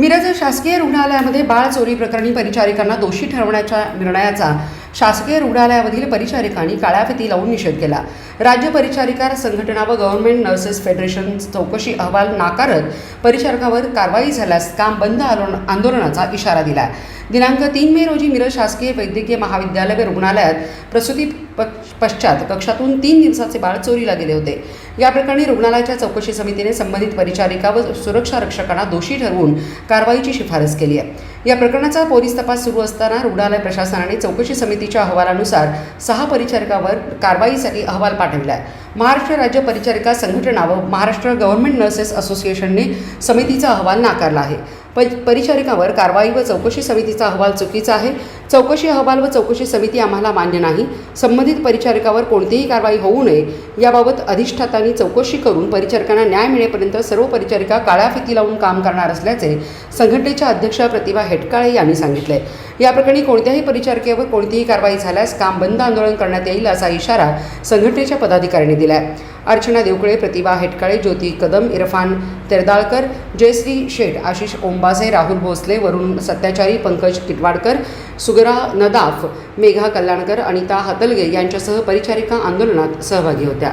मिरज शासकीय रुग्णालयामध्ये बाळ चोरी प्रकरणी परिचारिकांना दोषी ठरवण्याच्या निर्णयाचा शासकीय रुग्णालयामधील परिचारिकांनी काळ्या फिती लावून निषेध केला. राज्य परिचारिका संघटना व गव्हर्नमेंट नर्सेस फेडरेशन चौकशी अहवाल नाकारत परिचारकावर कारवाई झाल्यास काम बंद आंदोलनाचा इशारा दिला दिनांक तीन मे रोजी मिरज शासकीय वैद्यकीय महाविद्यालय व रुग्णालयात प्रसूती प- पश्चात कक्षातून तीन दिवसाचे बाळ चोरीला गेले होते. या प्रकरणी रुग्णालयाच्या चौकशी समितीने संबंधित परिचारिका व सुरक्षा रक्षकांना दोषी ठरवून कारवाईची शिफारस केली आहे. या प्रकरणाचा पोलीस तपास सुरू असताना रुग्णालय प्रशासनाने चौकशी समितीच्या अहवालानुसार सहा परिचारिकावर कारवाईसाठी अहवाल पाठविला आहे. महाराष्ट्र राज्य परिचारिका संघटना व महाराष्ट्र गव्हर्नमेंट नर्सेस असोसिएशनने समितीचा अहवाल नाकारला आहे. प परिचारिकावर कारवाई व चौकशी समितीचा अहवाल चुकीचा आहे. चौकशी अहवाल व चौकशी समिती आम्हाला मान्य नाही. संबंधित परिचारिकावर कोणतीही कारवाई होऊ नये. याबाबत अधिष्ठातांनी चौकशी करून परिचारकांना न्याय मिळेपर्यंत सर्व परिचारिका काळ्या फिती लावून काम करणार असल्याचे संघटनेच्या अध्यक्ष प्रतिभा हेटकाळे यांनी सांगितले. या प्रकरणी कोणत्याही परिचारिकेवर कोणतीही कारवाई झाल्यास काम बंद आंदोलन करण्यात येईल असा इशारा संघटनेच्या पदाधिकाऱ्यांनी दिला आहे अर्चना देवकळे प्रतिभा हेटकाळे ज्योती कदम इरफान तेरदाळकर जयश्री शेठ आशिष ओंबासे राहुल भोसले वरुण सत्याचारी पंकज किटवाडकर सुगरा नदाफ मेघा कल्याणकर अनिता हतलगे यांच्यासह परिचारिका आंदोलनात सहभागी होत्या.